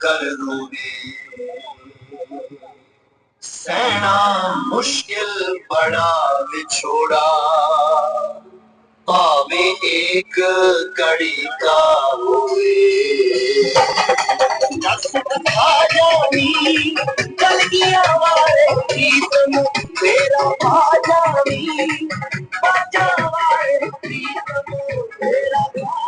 ਕਰ ਰੋਵੇ ਸਹਿਣਾ ਮੁਸ਼ਕਿਲ ਬੜਾ ਵਿਛੋੜਾ ਭਾਵੇਂ ਇੱਕ ਕੜੀ ਕਾ ਹੋਵੇ ਜਸ ਆ ਜਾਵੀ ਚਲ ਗਿਆ ਵਾਰੇ ਪ੍ਰੀਤ ਨੂੰ ਤੇਰਾ ਆ ਜਾਵੀ ਬਾਜਾ ਵਾਰੇ ਪ੍ਰੀਤ ਨੂੰ ਤੇਰਾ ਆ ਜਾਵੀ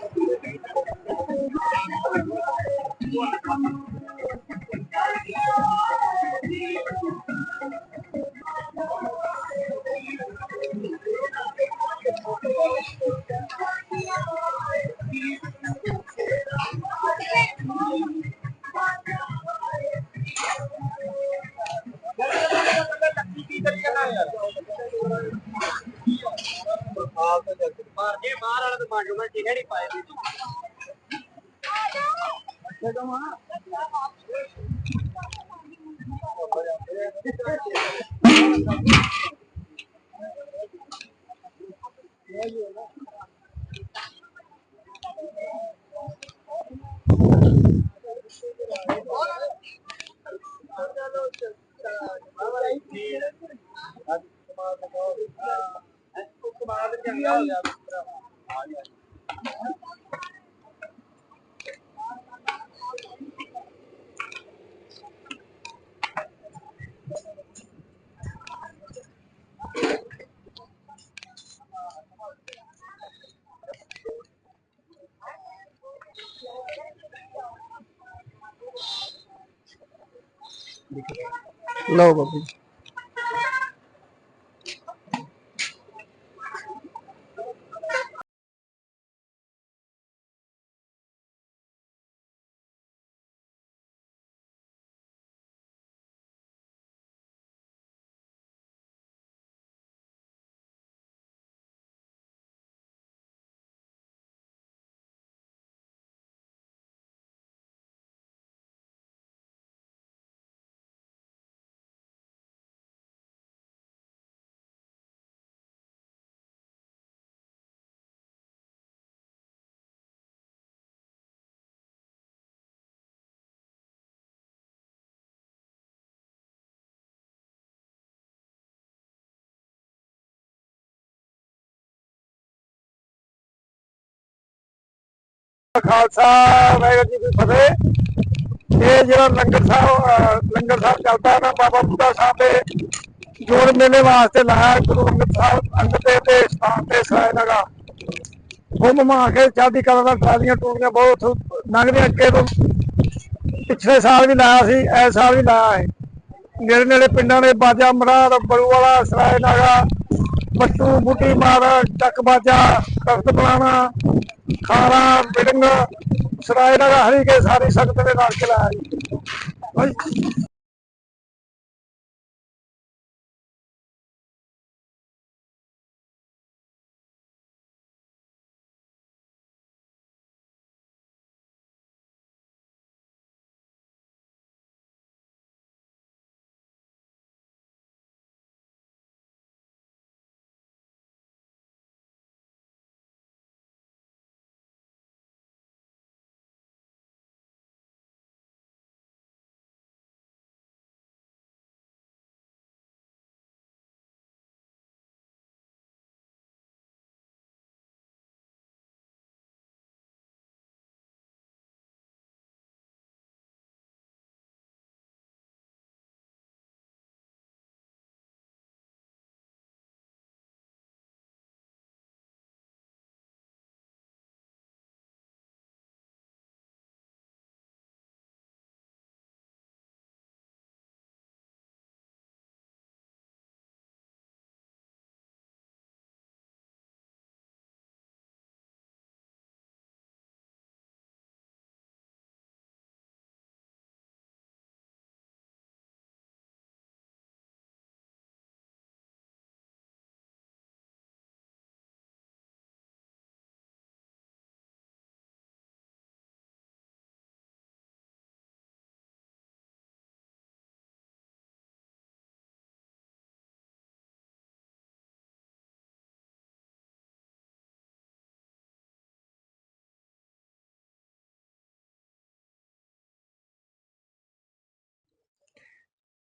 ਵਾਰੇ ਪ੍ਰੀਤ ਨੂੰ ਤੇਰਾ ਆ। ਜਾਵੀ ਬਾਜਾ ਵਾਰੇ ਪ੍ਰੀਤ ਨੂੰ ਮਾਰ ਜੇ ਮਾਰ ਵਾਲਾ ਤਾਂ ਮਾਰ ਮੈਂ ਜਿਹਨੇ ਨਹੀਂ ਪਾਏ ਸੀ ਲਓ ਬਾਬੂ ਜੀ। ਖਾਲਸਾ, ਵਾਹਿਗੁਰੂ ਜੀ ਕੀ ਫਤਿਹ। ਇਹ ਜਿਹੜਾ ਲੰਗਰ ਸਾਹਿਬ ਲੰਗਰ ਸਾਹਿਬ ਚੱਲਦਾ ਨਾ ਬਾਬਾ ਬੁੱਢਾ ਸਾਹਿਬ ਦੇ ਜੋੜ ਮੇਲੇ ਵਾਸਤੇ ਲਾਇਆ, ਗੁਰੂ ਅੰਗਦ ਸਾਹਿਬ ਅੰਗਦ ਦੇਵ ਦੇ ਸਥਾਨ ਤੇ ਸਰਾਏ ਲਗਾ ਉਹ ਮਮਾ ਕੇ ਚੜ੍ਹਦੀ ਕਲਾ ਦਾ ਟਰਾਲੀਆਂ, ਟੂਲੀਆਂ ਬਹੁਤ ਲੰਘਦੇ ਅੱਗੇ ਤੋਂ ਪਿਛਲੇ ਸਾਲ ਵੀ ਲਾਇਆ ਸੀ ਇਸ ਸਾਲ ਵੀ ਲਾਇਆ ਹੈ। ਨੇੜੇ ਨੇੜੇ ਪਿੰਡਾਂ ਦੇ ਬਾਜਾ ਮਰਾਰ ਬੜੂ ਵਾਲਾ ਸਰਾਏ ਲਗਾ ਬੱਟੂ ਬੁੱਟੀ ਮਾਰ ਚੱਕ ਬਾਜਾ ਤਖਤ ਬਲਾਣਾ ਖਾਰਾ ਬਿਡੰਗ ਸਰਾਏ ਲਗਾ ਹਰੀ ਕੇ ਸਾਰੀ ਸੰਗਤ ਦੇ ਨਾਲ ਚਲਾਇਆ ਜੀ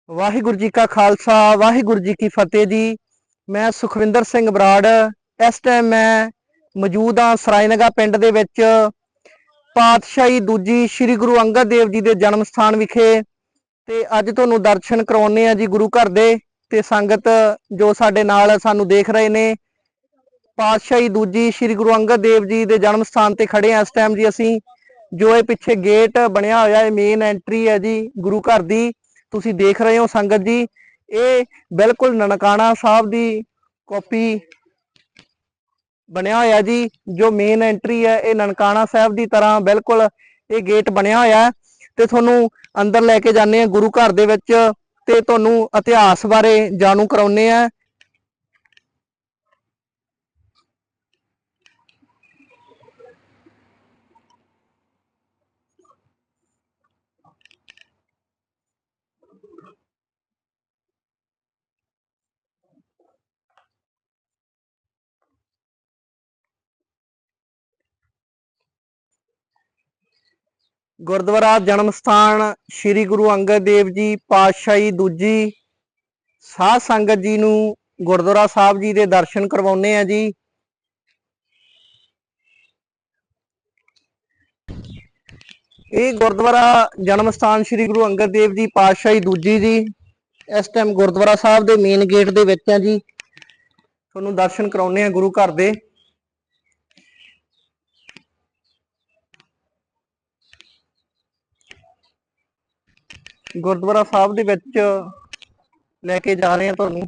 ਵਾਹਿਗੁਰੂ ਜੀ ਕਾ ਖਾਲਸਾ, ਵਾਹਿਗੁਰੂ ਜੀ ਕੀ ਫਤਿਹ ਜੀ। ਮੈਂ ਸੁਖਵਿੰਦਰ ਸਿੰਘ ਬਰਾੜ। ਇਸ ਟਾਈਮ ਮੈਂ ਮੌਜੂਦ ਹਾਂ ਸਰਾਇਨਗਾ ਪਿੰਡ ਦੇ ਵਿੱਚ। ਪਾਤਸ਼ਾਹੀ ਦੂਜੀ ਸ੍ਰੀ ਗੁਰੂ ਅੰਗਦ ਦੇਵ ਜੀ ਦੇ ਜਨਮ ਸਥਾਨ ਵਿਖੇ। ਤੇ ਅੱਜ ਤੁਹਾਨੂੰ ਦਰਸ਼ਨ ਕਰਾਉਣੇ ਆ ਜੀ ਗੁਰੂ ਘਰ ਦੇ। ਤੇ ਸੰਗਤ ਜੋ ਸਾਡੇ ਨਾਲ ਸਾਨੂੰ ਦੇਖ ਰਹੇ ਨੇ, ਪਾਤਸ਼ਾਹੀ ਦੂਜੀ ਸ੍ਰੀ ਗੁਰੂ ਅੰਗਦ ਦੇਵ ਜੀ ਦੇ ਜਨਮ ਸਥਾਨ ਤੇ ਖੜੇ ਆ ਇਸ ਟਾਈਮ ਜੀ ਅਸੀਂ। ਜੋ ਇਹ ਪਿੱਛੇ ਗੇਟ ਬਣਿਆ ਹੋਇਆ ਹੈ ਮੇਨ ਐਂਟਰੀ ਹੈ ਜੀ ਗੁਰੂ ਘਰ ਦੀ। ਤੁਸੀਂ ਦੇਖ ਰਹੇ ਹੋ ਸੰਗਤ ਜੀ, ਇਹ ਬਿਲਕੁਲ ਨਨਕਾਣਾ ਸਾਹਿਬ ਦੀ ਕਾਪੀ ਬਣਿਆ ਹੋਇਆ ਜੀ, ਜੋ ਮੇਨ ਐਂਟਰੀ ਹੈ, ਇਹ ਨਨਕਾਣਾ ਸਾਹਿਬ ਦੀ ਤਰ੍ਹਾਂ ਬਿਲਕੁਲ ਇਹ ਗੇਟ ਬਣਿਆ ਹੋਇਆ ਤੇ ਤੁਹਾਨੂੰ ਅੰਦਰ ਲੈ ਕੇ ਜਾਂਦੇ ਆ ਗੁਰੂ ਘਰ ਦੇ ਵਿੱਚ ਤੇ ਤੁਹਾਨੂੰ ਇਤਿਹਾਸ ਬਾਰੇ ਜਾਣੂ ਕਰਾਉਨੇ ਆ ਗੁਰਦੁਆਰਾ ਜਨਮ ਸਥਾਨ ਸ੍ਰੀ ਗੁਰੂ ਅੰਗਦ ਦੇਵ ਜੀ ਪਾਤਸ਼ਾਹੀ ਦੂਜੀ ਸਾਧ ਸੰਗਤ ਜੀ ਨੂੰ ਗੁਰਦੁਆਰਾ ਸਾਹਿਬ ਜੀ ਦੇ ਦਰਸ਼ਨ ਕਰਵਾਉਨੇ ਆ ਜੀ। ਇਹ ਗੁਰਦੁਆਰਾ ਜਨਮ ਸਥਾਨ ਸ੍ਰੀ ਗੁਰੂ ਅੰਗਦ ਦੇਵ ਜੀ ਪਾਤਸ਼ਾਹੀ ਦੂਜੀ ਜੀ। ਇਸ ਟਾਈਮ ਗੁਰਦੁਆਰਾ ਸਾਹਿਬ ਦੇ ਮੇਨ ਗੇਟ ਦੇ ਵਿੱਚ ਆ ਜੀ। ਤੁਹਾਨੂੰ ਦਰਸ਼ਨ ਕਰਾਉਨੇ ਆ ਗੁਰੂ ਘਰ ਦੇ। ਗੁਰਦੁਆਰਾ ਸਾਹਿਬ ਦੇ ਵਿੱਚ ਲੈ ਕੇ ਜਾ ਰਹੇ ਹਾਂ ਤੁਹਾਨੂੰ।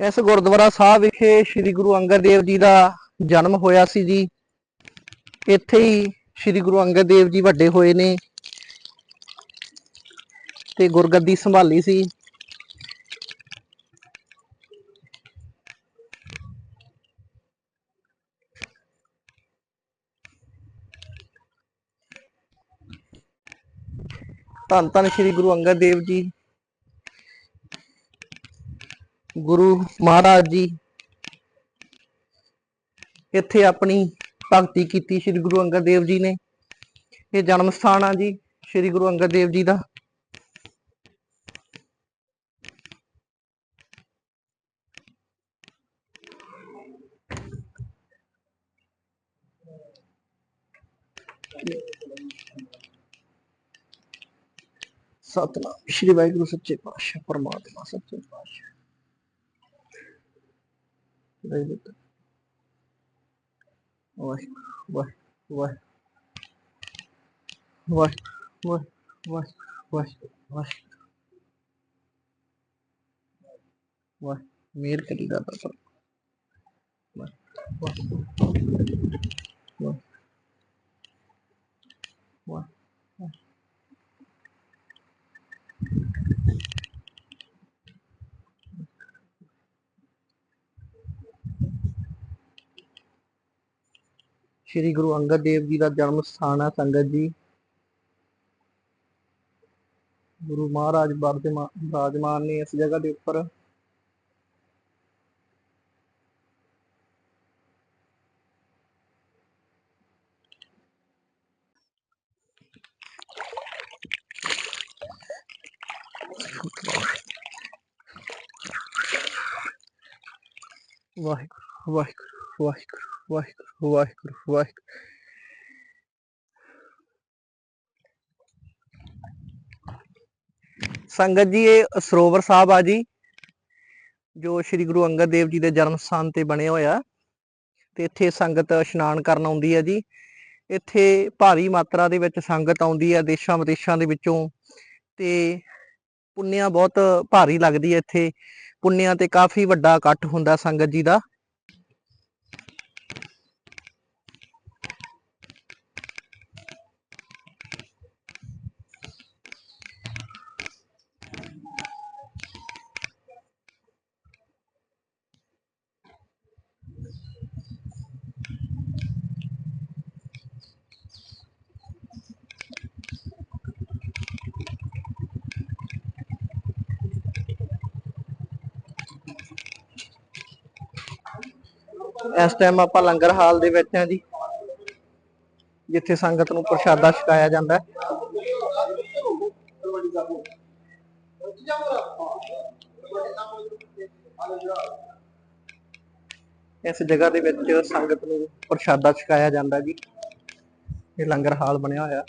ਇਸ ਗੁਰਦੁਆਰਾ ਸਾਹਿਬ ਵਿਖੇ ਸ੍ਰੀ ਗੁਰੂ ਅੰਗਦ ਦੇਵ ਜੀ ਦਾ ਜਨਮ ਹੋਇਆ ਸੀ ਜੀ। ਇੱਥੇ ਹੀ ਸ੍ਰੀ ਗੁਰੂ ਅੰਗਦ ਦੇਵ ਜੀ ਵੱਡੇ ਹੋਏ ਨੇ ਤੇ ਗੁਰਗੱਦੀ ਸੰਭਾਲੀ ਸੀ। ਧੰਨ ਧੰਨ ਸ੍ਰੀ ਗੁਰੂ ਅੰਗਦ ਦੇਵ ਜੀ। ਗੁਰੂ ਮਹਾਰਾਜ ਜੀ ਇੱਥੇ ਆਪਣੀ ਭਗਤੀ ਕੀਤੀ ਸ੍ਰੀ ਗੁਰੂ ਅੰਗਦ ਦੇਵ ਜੀ ਨੇ। ਇਹ ਜਨਮ ਸਥਾਨ ਆ ਜੀ, ਸ੍ਰੀ ਗੁਰੂ ਅੰਗਦ ਦੇਵ ਜੀ ਦਾ। ਸਤਨਾਮ, ਸ੍ਰੀ ਵਾਹਿਗੁਰੂ ਸੱਚੇ ਪਾਤਸ਼ਾਹ, ਪਰਮਾਤਮਾ ਸੱਚੇ ਪਾਤਸ਼ਾਹ। ਵਾਹਿਗੁਰੂ ਵਾਹਿਗੁਰੂ ਵਾਹਿਗੁਰੂ ਵਾਹਿਗੁਰੂ ਵਾਹਿਗੁਰੂ ਵਾਹਿਗੁਰੂ ਵਾਹਿਗੁਰੂ ਵਾਹਿ ਮੇਰ ਕਰੀ ਦਾ ਪਰ ਵਾਹਿਗੁਰੂ ਵਾਹਿ ਵਾਹਿ ਸ਼੍ਰੀ ਗੁਰੂ ਅੰਗਦ ਦੇਵ ਜੀ ਦਾ ਜਨਮ ਸਥਾਨ ਹੈ ਸੰਗਤ ਜੀ। ਗੁਰੂ ਮਹਾਰਾਜ ਵਰਤਮਾ- ਵਿਰਾਜਮਾਨ ਨੇ ਇਸ ਜਗ੍ਹਾ ਦੇ ਉੱਪਰ ਵਾਹਿਗੁਰੂ ਵਾਹਿਗੁਰੂ ਵਾਹਿਗੁਰੂ ਵਾਹਿਗੁਰੂ ਵਾਹਿਗੁਰੂ ਵਾਹਿਗੁਰੂ ਸੰਗਤ ਜੀ, ਇਹ ਸਰੋਵਰ ਸਾਹਿਬ ਆ ਜੀ, ਜੋ ਸ੍ਰੀ ਗੁਰੂ ਅੰਗਦ ਦੇਵ ਜੀ ਦੇ ਜਨਮ ਸਥਾਨ ਤੇ ਬਣਿਆ ਹੋਇਆ। ਤੇ ਇੱਥੇ ਸੰਗਤ ਇਸ਼ਨਾਨ ਕਰਨ ਆਉਂਦੀ ਹੈ ਜੀ। ਇੱਥੇ ਭਾਰੀ ਮਾਤਰਾ ਦੇ ਵਿੱਚ ਸੰਗਤ ਆਉਂਦੀ ਹੈ ਦੇਸ਼ਾਂ ਵਿਦੇਸ਼ਾਂ ਦੇ ਵਿੱਚੋਂ। ਤੇ ਪੁੰਨਿਆ ਬਹੁਤ ਭਾਰੀ ਲੱਗਦੀ ਹੈ ਇੱਥੇ। ਪੁੰਨਿਆਂ ਤੇ ਕਾਫੀ ਵੱਡਾ ਇਕੱਠ ਹੁੰਦਾ ਸੰਗਤ ਜੀ ਦਾ। ਇਸ ਟਾਈਮ ਆਪਾਂ ਲੰਗਰ ਹਾਲ ਦੇ ਵਿੱਚ ਆ ਜੀ, ਜਿੱਥੇ ਸੰਗਤ ਨੂੰ ਪ੍ਰਸ਼ਾਦਾ ਛਕਾਇਆ ਜਾਂਦਾ ਹੈ। ਇਸ ਜਗ੍ਹਾ ਦੇ ਵਿੱਚ ਸੰਗਤ ਨੂੰ ਪ੍ਰਸ਼ਾਦਾ ਛਕਾਇਆ ਜਾਂਦਾ ਜੀ। ਇਹ ਲੰਗਰ ਹਾਲ ਬਣਿਆ ਹੋਇਆ।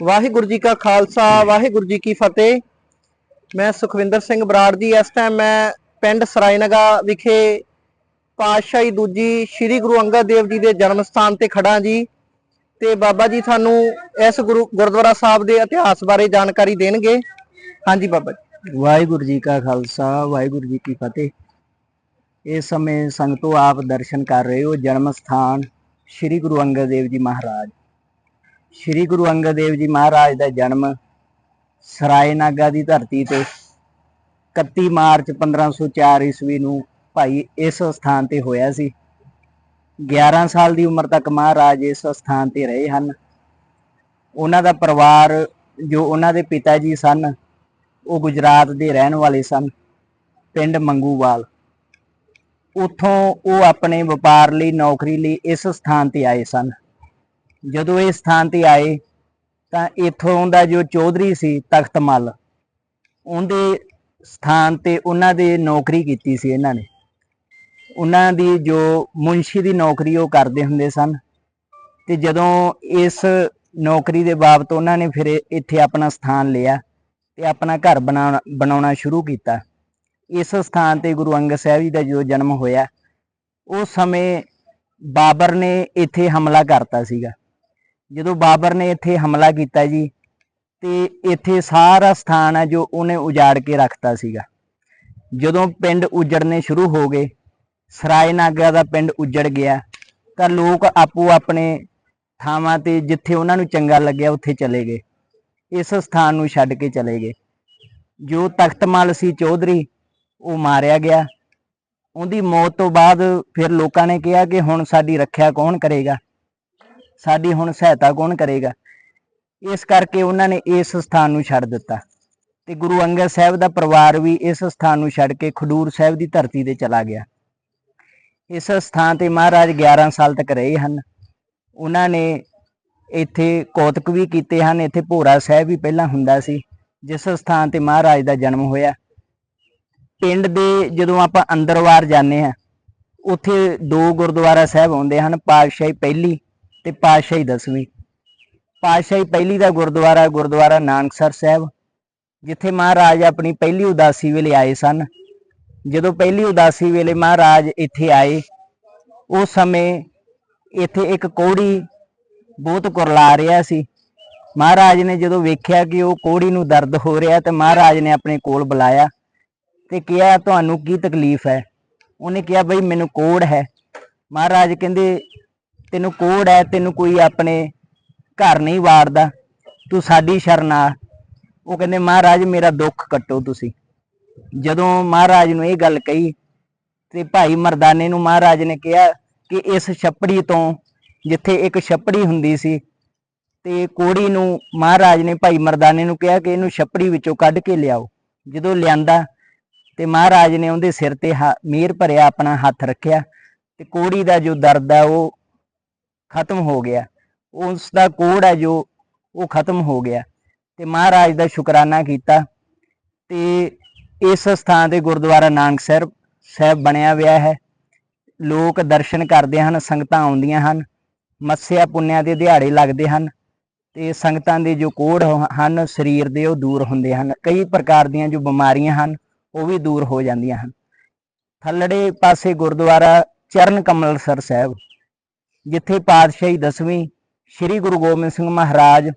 ਵਾਹਿਗੁਰੂ ਜੀ ਕਾ ਖਾਲਸਾ ਵਾਹਿਗੁਰੂ ਜੀ ਕੀ ਫਤਿਹ। ਮੈਂ ਸੁਖਵਿੰਦਰ ਸਿੰਘ ਬਰਾੜ ਜੀ ਇਸ ਟਾਈਮ ਮੈਂ ਪਿੰਡ ਸਰਾਇਨਗਾ ਵਿਖੇ ਪਾਤਸ਼ਾਹੀ ਦੂਜੀ ਸ੍ਰੀ ਗੁਰੂ ਅੰਗਦ ਦੇਵ ਜੀ ਦੇ ਜਨਮ ਸਥਾਨ ਤੇ ਖੜਾ ਜੀ। ਤੇ ਬਾਬਾ ਜੀ ਸਾਨੂੰ ਇਸ ਗੁਰੂ ਗੁਰਦੁਆਰਾ ਸਾਹਿਬ ਦੇ ਇਤਿਹਾਸ ਬਾਰੇ ਜਾਣਕਾਰੀ ਦੇਣਗੇ। ਹਾਂਜੀ ਬਾਬਾ ਜੀ। ਵਾਹਿਗੁਰੂ ਜੀ ਕਾ ਖਾਲਸਾ ਵਾਹਿਗੁਰੂ ਜੀ ਕੀ ਫਤਿਹ। ਇਸ ਸਮੇਂ ਸੰਗਤੋ ਆਪ ਦਰਸ਼ਨ ਕਰ ਰਹੇ ਹੋ ਜਨਮ ਸਥਾਨ ਸ੍ਰੀ ਗੁਰੂ ਅੰਗਦ ਦੇਵ ਜੀ ਮਹਾਰਾਜ। ਸ੍ਰੀ ਗੁਰੂ ਅੰਗਦ ਦੇਵ ਜੀ ਮਹਾਰਾਜ ਦਾ ਜਨਮ ਸਰਾਏ ਨਾਗਾ ਦੀ ਧਰਤੀ ਤੇ 31 ਮਾਰਚ 1504 ਈਸਵੀ ਨੂੰ ਭਾਈ ਇਸ ਸਥਾਨ ਤੇ ਹੋਇਆ ਸੀ। 11 ਸਾਲ ਦੀ ਉਮਰ ਤੱਕ ਮਹਾਰਾਜ ਇਸ ਸਥਾਨ ਤੇ ਰਹੇ ਹਨ। ਉਹਨਾਂ ਦਾ ਪਰਿਵਾਰ ਜੋ ਉਹਨਾਂ ਦੇ ਪਿਤਾ ਜੀ ਸਨ, ਉਹ ਗੁਜਰਾਤ ਦੇ ਰਹਿਣ ਵਾਲੇ ਸਨ, ਪਿੰਡ ਮੰਗੂਵਾਲ। ਉੱਥੋਂ ਉਹ ਆਪਣੇ ਵਪਾਰ ਲਈ, ਨੌਕਰੀ ਲਈ ਇਸ ਸਥਾਨ ਤੇ ਆਏ ਸਨ। ਜਦੋਂ ਇਹ ਸਥਾਨ ਤੇ ਆਏ, ਤਾਂ ਇੱਥੋਂ ਦਾ ਜੋ ਚੌਧਰੀ ਸੀ ਤਖਤਮਲ ਉਹਦੇ ਸਥਾਨ ਤੇ ਉਹਨਾਂ ਦੇ ਨੌਕਰੀ ਕੀਤੀ ਸੀ ਇਹਨਾਂ ਨੇ। ਉਹਨਾਂ ਦੀ ਜੋ ਮੁਨਸ਼ੀ ਦੀ ਨੌਕਰੀ ਉਹ ਕਰਦੇ ਹੁੰਦੇ ਸਨ ਤੇ ਜਦੋਂ ਇਸ ਨੌਕਰੀ ਦੇ ਬਾਬਤ ਉਹਨਾਂ ਨੇ ਫਿਰ ਇੱਥੇ ਆਪਣਾ ਸਥਾਨ ਲਿਆ ਤੇ ਆਪਣਾ ਘਰ ਬਣਾਉਣਾ ਬਣਾਉਣਾ ਸ਼ੁਰੂ ਕੀਤਾ। ਇਸ ਸਥਾਨ ਤੇ ਗੁਰੂ ਅੰਗਦ ਸਾਹਿਬ ਜੀ ਦਾ ਜੋ ਜਨਮ ਹੋਇਆ, ਉਸ ਸਮੇਂ ਬਾਬਰ ਨੇ ਇੱਥੇ ਹਮਲਾ ਕਰਤਾ ਸੀਗਾ। ਜਦੋਂ ਬਾਬਰ ਨੇ ਇੱਥੇ ਹਮਲਾ ਕੀਤਾ ਜੀ, ਤੇ ਇੱਥੇ ਸਾਰਾ ਸਥਾਨ ਹੈ ਜੋ ਉਹਨੇ ਉਜਾੜ ਕੇ ਰੱਖਤਾ ਸੀਗਾ। ਜਦੋਂ ਪਿੰਡ ਉਜੜਨੇ ਸ਼ੁਰੂ ਹੋ ਗਏ, ਸਰਾਏ ਨਾਗਾ ਦਾ ਪਿੰਡ ਉਜੜ ਗਿਆ, ਤਾਂ ਲੋਕ ਆਪੋ ਆਪਣੇ ਥਾਵਾਂ ਤੇ ਜਿੱਥੇ ਉਹਨਾਂ ਨੂੰ ਚੰਗਾ ਲੱਗਿਆ ਉੱਥੇ ਚਲੇ ਗਏ। ਇਸ ਸਥਾਨ ਨੂੰ ਛੱਡ ਕੇ ਚਲੇ ਗਏ। ਜੋ ਤਖਤਮਲ ਸੀ ਚੌਧਰੀ, ਉਹ ਮਾਰਿਆ ਗਿਆ। ਉਹਦੀ ਮੌਤ ਤੋਂ ਬਾਅਦ ਫਿਰ ਲੋਕਾਂ ਨੇ ਕਿਹਾ ਕਿ ਹੁਣ ਸਾਡੀ ਰੱਖਿਆ ਕੌਣ ਕਰੇਗਾ? ਸਾਡੀ ਹੁਣ ਸਹਾਇਤਾ ਕੌਣ ਕਰੇਗਾ? ਇਸ ਕਰਕੇ ਉਹਨਾਂ ਨੇ ਇਸ ਸਥਾਨ ਨੂੰ ਛੱਡ ਦਿੱਤਾ। ਤੇ ਗੁਰੂ ਅੰਗਦ ਸਾਹਿਬ ਦਾ ਪਰਿਵਾਰ ਵੀ ਇਸ ਸਥਾਨ ਨੂੰ ਛੱਡ ਕੇ ਖਡੂਰ ਸਾਹਿਬ ਦੀ ਧਰਤੀ ਤੇ ਚਲਾ ਗਿਆ। ਇਸ ਸਥਾਨ ਤੇ ਮਹਾਰਾਜ 11 ਸਾਲ ਤੱਕ ਰਹੇ ਹਨ। ਉਹਨਾਂ ਨੇ ਇੱਥੇ ਕੌਤਕ ਵੀ ਕੀਤੇ ਹਨ, ਇੱਥੇ ਭੋਰਾ ਸਾਹਿਬ ਵੀ ਪਹਿਲਾਂ ਹੁੰਦਾ ਸੀ, ਜਿਸ ਸਥਾਨ ਤੇ ਮਹਾਰਾਜ ਦਾ ਜਨਮ ਹੋਇਆ। ਪਿੰਡ ਦੇ ਜਦੋਂ ਆਪਾਂ ਅੰਦਰ ਵਾਰ ਜਾਂਦੇ ਆ ਉੱਥੇ ਦੋ ਗੁਰਦੁਆਰਾ ਸਾਹਿਬ ਆਉਂਦੇ ਹਨ, ਪਾਤਸ਼ਾਹੀ ਪਹਿਲੀ ਤੇ ਪਾਤਸ਼ਾਹੀ ਦਸਵੀਂ। ਪਾਤਸ਼ਾਹੀ ਪਹਿਲੀ ਦਾ ਗੁਰਦੁਆਰਾ ਗੁਰਦੁਆਰਾ ਨਾਨਕਸਰ ਸਾਹਿਬ, ਜਿੱਥੇ ਮਹਾਰਾਜ ਆਪਣੀ ਪਹਿਲੀ ਉਦਾਸੀ ਵੇਲੇ ਆਏ ਸਨ। ਜਦੋਂ ਪਹਿਲੀ ਉਦਾਸੀ ਵੇਲੇ ਮਹਾਰਾਜ ਇੱਥੇ ਆਏ, ਉਸ ਸਮੇਂ ਇੱਥੇ ਇੱਕ ਕੋੜੀ ਬਹੁਤ ਕੁਰਲਾ ਰਿਹਾ ਸੀ। ਮਹਾਰਾਜ ਨੇ ਜਦੋਂ ਵੇਖਿਆ ਕਿ ਉਹ ਕੋੜੀ ਨੂੰ ਦਰਦ ਹੋ ਰਿਹਾ, ਤੇ ਮਹਾਰਾਜ ਨੇ ਆਪਣੇ ਕੋਲ ਬੁਲਾਇਆ ਤੇ ਕਿਹਾ, ਤੁਹਾਨੂੰ ਕੀ ਤਕਲੀਫ ਹੈ? ਉਹਨੇ ਕਿਹਾ, ਬਈ ਮੈਨੂੰ ਕੋੜ ਹੈ। ਮਹਾਰਾਜ ਕਹਿੰਦੇ ਤੈਨੂੰ ਕੋੜ ਹੈ, ਤੈਨੂੰ ਕੋਈ ਆਪਣੇ ਘਰ ਨਹੀਂ ਵਾਰਦਾ। ਤੂੰ ਸਾਡੀ ਸ਼ਰਨ ਆ। ਉਹ ਕਹਿੰਦੇ, ਮਹਾਰਾਜ, ਮੇਰਾ ਦੁੱਖ ਕੱਟੋ ਤੁਸੀਂ। ਜਦੋਂ ਮਹਾਰਾਜ ਨੂੰ ਇਹ ਗੱਲ ਕਹੀ ਤੇ ਭਾਈ ਮਰਦਾਨੇ ਨੂੰ ਮਹਾਰਾਜ ਨੇ ਕਿਹਾ ਕਿ ਇਸ ਛੱਪੜੀ ਤੋਂ, ਜਿੱਥੇ ਇੱਕ ਛੱਪੜੀ ਹੁੰਦੀ ਸੀ ਤੇ ਕੋੜੀ ਨੂੰ ਮਹਾਰਾਜ ਨੇ ਭਾਈ ਮਰਦਾਨੇ ਨੂੰ ਕਿਹਾ ਕਿ ਇਹਨੂੰ ਛੱਪੜੀ ਵਿੱਚੋਂ ਕੱਢ ਕੇ ਲਿਆਓ। ਜਦੋਂ ਲਿਆਂਦਾ ਤੇ ਮਹਾਰਾਜ ਨੇ ਉਹਦੇ ਸਿਰ ਤੇ ਹ- ਮਿਹਰ ਭਰਿਆ, ਆਪਣਾ ਹੱਥ ਰੱਖਿਆ ਤੇ ਕੋੜੀ ਦਾ ਜੋ ਦਰਦ ਹੈ ਉਹ ਖਤਮ ਹੋ ਗਿਆ। ਉਸ ਦਾ ਕੋੜ ਹੈ ਜੋ, ਉਹ ਖਤਮ ਹੋ ਗਿਆ। ਤੇ ਮਹਾਰਾਜ ਦਾ ਸ਼ੁਕਰਾਨਾ ਕੀਤਾ। ਤੇ ਇਸ ਸਥਾਨ ਤੇ ਗੁਰਦੁਆਰਾ ਨਾਨਕ ਸਾਹਿਬ ਸਾਹਿਬ ਬਣਿਆ ਹੋਇਆ ਹੈ। ਲੋਕ ਦਰਸ਼ਨ ਕਰਦੇ ਹਨ, ਸੰਗਤਾਂ ਆਉਂਦੀਆਂ ਹਨ। ਮੱਸਿਆ ਪੁੰਨਿਆ ਦੇ ਦਿਹਾੜੇ ਲੱਗਦੇ ਹਨ। ਤੇ ਸੰਗਤਾਂ ਦੇ ਜੋ ਕੋੜ ਹਨ, ਸਰੀਰ ਦੇ ਉਹ ਦੂਰ ਹੁੰਦੇ ਹਨ। ਕਈ ਪ੍ਰਕਾਰ ਦੀਆਂ ਜੋ ਬਿਮਾਰੀਆਂ ਹਨ, ਉਹ ਵੀ ਦੂਰ ਹੋ ਜਾਂਦੀਆਂ ਹਨ। ਥੱਲੜੇ ਪਾਸੇ ਗੁਰਦੁਆਰਾ ਚਰਨ ਕਮਲਸਰ ਸਾਹਿਬ। ਜਿੱਥੇ ਪਾਤਸ਼ਾਹੀ ਦਸਵੀਂ ਸ੍ਰੀ ਗੁਰੂ ਗੋਬਿੰਦ ਸਿੰਘ ਮਹਾਰਾਜ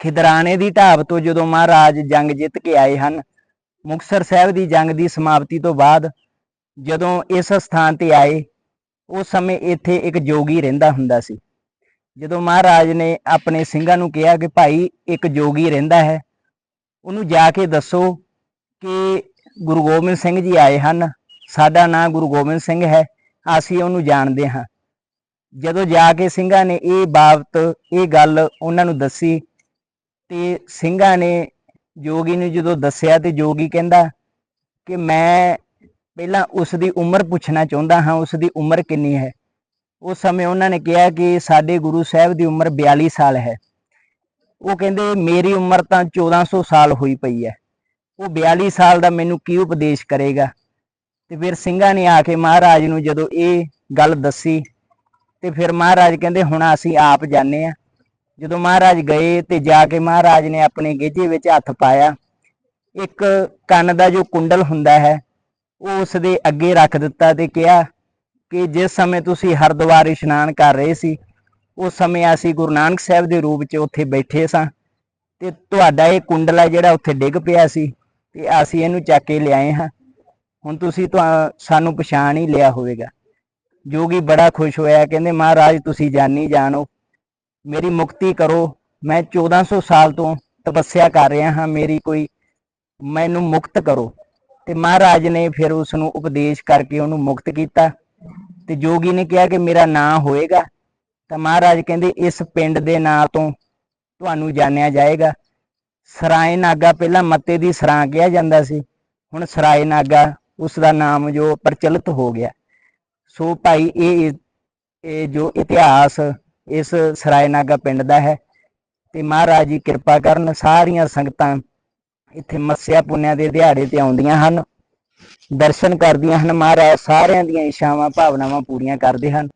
ਖਿਦਰਾਣੇ ਦੀ ਢਾਬ ਤੋਂ ਜਦੋਂ ਮਹਾਰਾਜ ਜੰਗ ਜਿੱਤ ਕੇ ਆਏ ਹਨ, ਮੁਕਤਸਰ ਸਾਹਿਬ ਦੀ ਜੰਗ ਦੀ ਸਮਾਪਤੀ ਤੋਂ ਬਾਅਦ ਜਦੋਂ ਇਸ ਸਥਾਨ ਤੇ ਆਏ, ਉਸ ਸਮੇਂ ਇੱਥੇ ਇੱਕ ਜੋਗੀ ਰਹਿੰਦਾ ਹੁੰਦਾ ਸੀ। ਜਦੋਂ ਮਹਾਰਾਜ ਨੇ ਆਪਣੇ ਸਿੰਘਾਂ ਨੂੰ ਕਿਹਾ ਕਿ ਭਾਈ, ਇੱਕ ਜੋਗੀ ਰਹਿੰਦਾ ਹੈ, ਉਹਨੂੰ ਜਾ ਕੇ ਦੱਸੋ ਕਿ ਗੁਰੂ ਗੋਬਿੰਦ ਸਿੰਘ ਜੀ ਆਏ ਹਨ, ਸਾਡਾ ਨਾਂ ਗੁਰੂ ਗੋਬਿੰਦ ਸਿੰਘ ਹੈ, ਅਸੀਂ ਉਹਨੂੰ ਜਾਣਦੇ ਹਾਂ। ਜਦੋਂ ਜਾ ਕੇ ਸਿੰਘਾਂ ਨੇ ਇਹ ਬਾਬਤ, ਇਹ ਗੱਲ ਉਹਨਾਂ ਨੂੰ ਦੱਸੀ, ਤੇ ਸਿੰਘਾਂ ਨੇ ਜੋਗੀ ਨੂੰ ਜਦੋਂ ਦੱਸਿਆ ਤੇ ਜੋਗੀ ਕਹਿੰਦਾ ਕਿ ਮੈਂ ਪਹਿਲਾਂ ਉਸ ਦੀ ਉਮਰ ਪੁੱਛਣਾ ਚਾਹੁੰਦਾ ਹਾਂ, ਉਸ ਦੀ ਉਮਰ ਕਿੰਨੀ ਹੈ? ਉਸ ਸਮੇਂ ਉਹਨਾਂ ਨੇ ਕਿਹਾ ਕਿ ਸਾਡੇ ਗੁਰੂ ਸਾਹਿਬ ਦੀ ਉਮਰ 42 ਸਾਲ ਹੈ। ਉਹ ਕਹਿੰਦੇ, ਮੇਰੀ ਉਮਰ ਤਾਂ 1400 ਸਾਲ ਹੋਈ ਪਈ ਹੈ। ਉਹ 42 ਸਾਲ ਦਾ ਮੈਨੂੰ ਕੀ ਉਪਦੇਸ਼ ਕਰੇਗਾ? ਤੇ ਫਿਰ ਸਿੰਘਾਂ ਨੇ ਆ ਕੇ ਮਹਾਰਾਜ ਨੂੰ ਜਦੋਂ ਇਹ ਗੱਲ ਦੱਸੀ ਤੇ ਫਿਰ ਮਹਾਰਾਜ ਕਹਿੰਦੇ, ਹੁਣ ਅਸੀਂ ਆਪ ਜਾਣੇ ਆ ਜਦੋਂ ਮਹਾਰਾਜ ਗਏ ਤੇ ਜਾ ਕੇ ਮਹਾਰਾਜ ਨੇ ਆਪਣੇ ਗੇਜੇ ਵਿੱਚ ਹੱਥ ਪਾਇਆ। ਇੱਕ ਕੰਨ ਦਾ ਜੋ ਕੁੰਡਲ ਹੁੰਦਾ ਹੈ, ਉਹ ਉਸ ਦੇ ਅੱਗੇ ਰੱਖ ਦਿੱਤਾ ਤੇ ਕਿਹਾ ਕਿ ਜਿਸ ਸਮੇਂ ਤੁਸੀਂ ਹਰਿਦੁਆਰ ਇਸ਼ਨਾਨ ਕਰ ਰਹੇ ਸੀ, ਉਸ ਸਮੇਂ ਅਸੀਂ ਗੁਰੂ ਨਾਨਕ ਸਾਹਿਬ ਦੇ ਰੂਪ 'ਚ ਉੱਥੇ ਬੈਠੇ ਸਾਂ ਤੇ ਤੁਹਾਡਾ ਇਹ ਕੁੰਡਲ ਹੈ ਜਿਹੜਾ ਉੱਥੇ ਡਿੱਗ ਪਿਆ ਸੀ ਤੇ ਅਸੀਂ ਇਹਨੂੰ ਚੱਕ ਕੇ ਲਿਆਏ ਹਾਂ। ਹੁਣ ਤੁਸੀਂ ਤੁਹਾ- ਸਾਨੂੰ ਪਛਾਣ ਹੀ ਲਿਆ ਹੋਵੇਗਾ। ਜੋਗੀ ਬੜਾ ਖੁਸ਼ ਹੋਇਆ, ਕਹਿੰਦੇ ਮਹਾਰਾਜ ਤੁਸੀਂ ਜਾਨੀ ਜਾਣੋ, ਮੇਰੀ ਮੁਕਤੀ ਕਰੋ, ਮੈਂ 1400 ਸਾਲ ਤੋਂ ਤਪੱਸਿਆ ਕਰ ਰਿਹਾ ਹਾਂ, ਮੇਰੀ ਕੋਈ ਮੈਨੂੰ ਮੁਕਤ ਕਰੋ। ਤੇ ਮਹਾਰਾਜ ਨੇ ਫਿਰ ਉਸ ਨੂੰ ਉਪਦੇਸ਼ ਕਰਕੇ ਉਹਨੂੰ ਮੁਕਤ ਕੀਤਾ। ਤੇ ਜੋਗੀ ਨੇ ਕਿਹਾ ਕਿ ਮੇਰਾ ਨਾਂ ਹੋਏਗਾ। ਤਾਂ ਮਹਾਰਾਜ ਕਹਿੰਦੇ, ਇਸ ਪਿੰਡ ਦੇ ਨਾਂ ਤੋਂ ਤੁਹਾਨੂੰ ਜਾਣਿਆ ਜਾਏਗਾ। ਸਰਾਏ ਨਾਗਾ ਪਹਿਲਾਂ ਮੱਤੇ ਦੀ ਸਰਾਂ ਕਿਹਾ ਜਾਂਦਾ ਸੀ, ਹੁਣ ਸਰਾਏ ਨਾਗਾ ਉਸ ਦਾ ਨਾਮ ਜੋ ਪ੍ਰਚਲਿਤ ਹੋ ਗਿਆ। ਸੋ ਭਾਈ ਇਹ ਇਹ ਜੋ ਇਤਿਹਾਸ ਇਸ ਸਰਾਏ ਨਾਗਾ ਪਿੰਡ ਦਾ ਹੈ ਤੇ ਮਹਾਰਾਜ ਜੀ ਕਿਰਪਾ ਕਰਨ ਸਾਰੀਆਂ ਸੰਗਤਾਂ ਇੱਥੇ ਮੱਸਿਆ ਪੁੰਨਿਆ ਦੇ ਦਿਹਾੜੇ ਤੇ ਆਉਂਦੀਆਂ ਹਨ ਦਰਸ਼ਨ ਕਰਦੀਆਂ ਹਨ ਮਹਾਰਾਜ ਸਾਰਿਆਂ ਦੀਆਂ ਇਛਾਵਾਂ ਭਾਵਨਾਵਾਂ ਪੂਰੀਆਂ ਕਰਦੇ ਹਨ।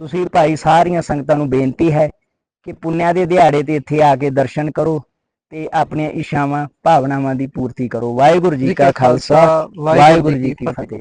ਤੁਸੀਂ ਭਾਈ ਸਾਰੀਆਂ ਸੰਗਤਾਂ ਨੂੰ ਬੇਨਤੀ ਹੈ ਕਿ ਪੁੰਨਿਆ ਦੇ ਦਿਹਾੜੇ ਤੇ ਇੱਥੇ ਆ ਕੇ ਦਰਸ਼ਨ ਕਰੋ ਤੇ ਆਪਣੀਆਂ ਇਛਾਵਾਂ ਭਾਵਨਾਵਾਂ ਦੀ ਪੂਰਤੀ ਕਰੋ। ਵਾਹਿਗੁਰੂ ਜੀ ਕਾ ਖਾਲਸਾ ਵਾਹਿਗੁਰੂ ਜੀ ਕੀ ਫਤਿਹ।